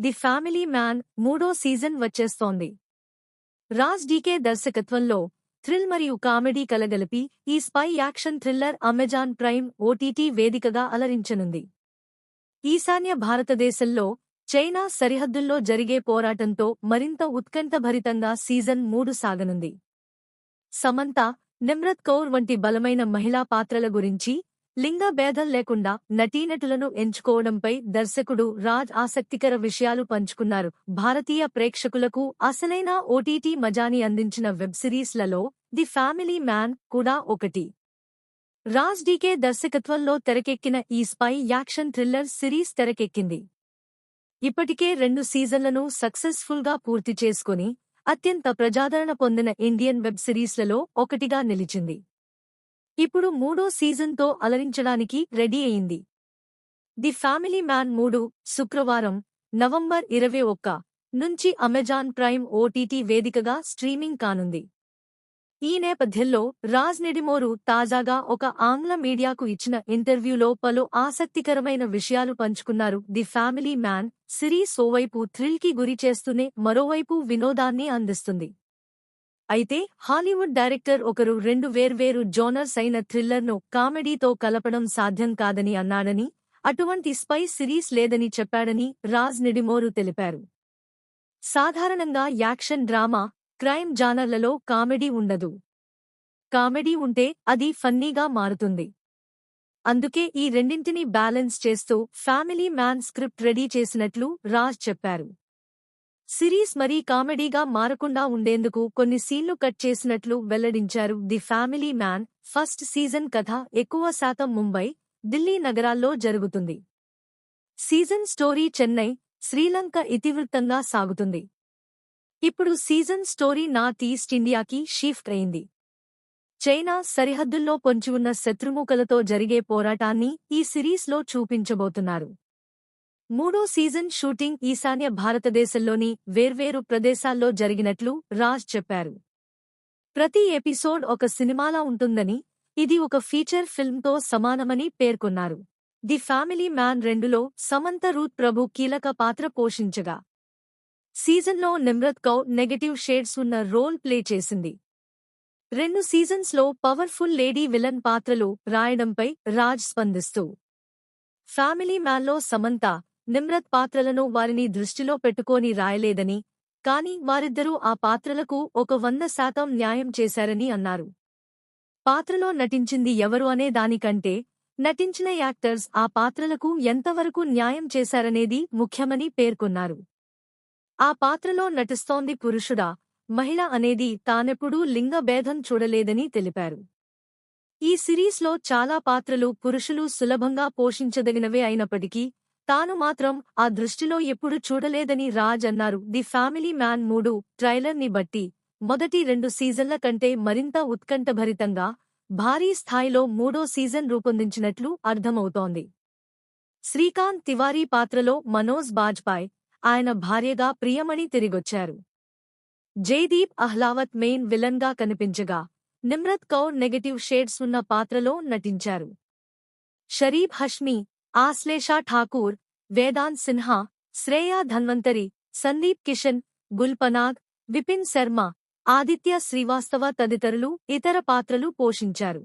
The family man మూడో season వచ్చేస్తోంది. Raj DK దర్శకత్వంలో థ్రిల్ మరియు కామెడీ కలగలిపి ఈ spy action thriller Amazon Prime OTT వేదికగా అలరించనుంది. ఈశాన్య భారతదేశంలో చైనా సరిహద్దుల్లో జరిగే పోరాటంతో మరింత ఉత్కంఠభరితంగా సీజన్ మూడు సాగనుంది. సమంత నిమ్రత్ కౌర్ వంటి బలమైన మహిళా పాత్రల గురించి లింగ భేదం లేకుండా నటీనటులను ఎంచుకోవడంపై దర్శకుడు రాజ్ ఆసక్తికర విషయాలు పంచుకున్నారు. భారతీయ ప్రేక్షకులకు అసలైన ఓటీటీ మజాని అందించిన వెబ్ సిరీస్లలో ది ఫ్యామిలీ మ్యాన్ కూడా ఒకటి. రాజ్ డీకే దర్శకత్వంలో తెరకెక్కిన ఈ స్పై యాక్షన్ థ్రిల్లర్ సిరీస్ తెరకెక్కింది. ఇప్పటికే రెండు సీజన్లను సక్సెస్ఫుల్గా పూర్తి చేసుకుని అత్యంత ప్రజాదరణ పొందిన ఇండియన్ వెబ్ సిరీస్లలో ఒకటిగా నిలిచింది. ఇప్పుడు మూడో సీజన్తో అలరించడానికి రెడీ అయింది. ది ఫ్యామిలీ మ్యాన్ మూడు శుక్రవారం నవంబర్ ఇరవై ఒక్క నుంచి అమెజాన్ ప్రైమ్ ఓటీటీ వేదికగా స్ట్రీమింగ్ కానుంది. ఈ నేపథ్యంలో రాజ్ నెడిమోరు తాజాగా ఒక ఆంగ్ల మీడియాకు ఇచ్చిన ఇంటర్వ్యూలో పలు ఆసక్తికరమైన విషయాలు పంచుకున్నారు. ది ఫ్యామిలీ మ్యాన్ సిరీస్ ఓవైపు థ్రిల్కి గురి చేస్తూనే మరోవైపు వినోదాన్ని అందిస్తుంది. అయితే హాలీవుడ్ డైరెక్టర్ ఒకరు రెండు వేర్వేరు జోనర్స్ అయిన థ్రిల్లర్ను కామెడీతో కలపడం సాధ్యం కాదని అన్నాడని అటువంటి స్పై సిరీస్ లేదని చెప్పాడని రాజ్ నిడిమోరు తెలిపారు. సాధారణంగా యాక్షన్ డ్రామా క్రైమ్ జానర్లలో కామెడీ ఉండదు. కామెడీ ఉంటే అది ఫన్నీగా మారుతుంది. అందుకే ఈ రెండింటినీ బ్యాలెన్స్ చేస్తూ ఫ్యామిలీ మ్యాన్ స్క్రిప్ట్ రెడీ చేసినట్లు రాజ్ చెప్పారు. సిరీస్ మరీ కామెడీగా మారకుండా ఉండేందుకు కొన్ని సీన్లు కట్ చేసినట్లు వెల్లడించారు the family man first season కథ ఎక్కువ శాతం ముంబై ఢిల్లీ నగరాల్లో జరుగుతుంది. సీజన్ స్టోరీ చెన్నై శ్రీలంక ఇతివృత్తంగా సాగుతుంది. ఇప్పుడు సీజన్ స్టోరీ నార్త్ ఈస్ట్ ఇండియాకి షిఫ్ట్ అయింది. చైనా సరిహద్దుల్లో పొంచి ఉన్న శత్రుముఖలతో జరిగే పోరాటాన్ని ఈ సిరీస్లో చూపించబోతున్నారు. మూడో సీజన్ షూటింగ్ ఈశాన్య భారతదేశంలోని వేర్వేరు ప్రదేశాల్లో జరిగినట్లు రాజ్ చెప్పారు. ప్రతి ఎపిసోడ్ ఒక సినిమాలా ఉంటుందని ఇది ఒక ఫీచర్ ఫిల్మ్తో సమానమని పేర్కొన్నారు. ది ఫ్యామిలీ మ్యాన్ రెండులో సమంత రూత్ ప్రభు కీలక పాత్ర పోషించగా సీజన్లో నిమ్రత్ కౌర్ నెగటివ్ షేడ్స్ ఉన్న రోల్ ప్లే చేసింది. రెండు సీజన్స్లో పవర్ఫుల్ లేడీ విలన్ పాత్రలు రాయడంపై రాజ్ స్పందిస్తూ ఫ్యామిలీ మ్యాన్లో సమంత నిమ్రత్ పాత్రలను వారిని దృష్టిలో పెట్టుకోని రాయలేదని కాని వారిద్దరూ ఆ పాత్రలకు ఒక వంద శాతం న్యాయం చేశారని అన్నారు. పాత్రలో నటించింది ఎవరు అనే దానికంటే నటించిన యాక్టర్స్ ఆ పాత్రలకు ఎంతవరకు న్యాయం చేశారనేది ముఖ్యమని పేర్కొన్నారు. ఆ పాత్రలో నటిస్తోంది పురుషుడా మహిళ అనేది తానెప్పుడూ లింగభేదం చూడలేదని తెలిపారు. ఈ సిరీస్లో చాలా పాత్రలు పురుషులు సులభంగా పోషించదగినవే అయినప్పటికీ తాను మాత్రం ఆ దృష్టిలో ఎప్పుడు చూడలేదని రాజ్ అన్నారు. ది ఫ్యామిలీ మ్యాన్ మూడు ట్రైలర్ని బట్టి మొదటి రెండు సీజన్ల కంటే మరింత ఉత్కంఠభరితంగా భారీ స్థాయిలో మూడో సీజన్ రూపొందించినట్లు అర్థమవుతోంది. శ్రీకాంత్ తివారీ పాత్రలో మనోజ్ బాజ్పాయ్ ఆయన భార్యగా ప్రియమణి తిరిగొచ్చారు. జైదీప్ అహ్లావత్ మెయిన్ విలన్గా కనిపించగా నిమ్రత్ కౌర్ నెగటివ్ షేడ్స్ ఉన్న పాత్రలో నటించారు. షరీఫ్ హష్మీ ఆశ్లేషా ఠాకూర్ వేదాంత్ సిన్హా శ్రేయా ధన్వంతరి సందీప్ కిషన్ గుల్పనాగ్ విపిన్ శర్మ ఆదిత్య శ్రీవాస్తవ తదితరులు ఇతర పాత్రలు పోషించారు.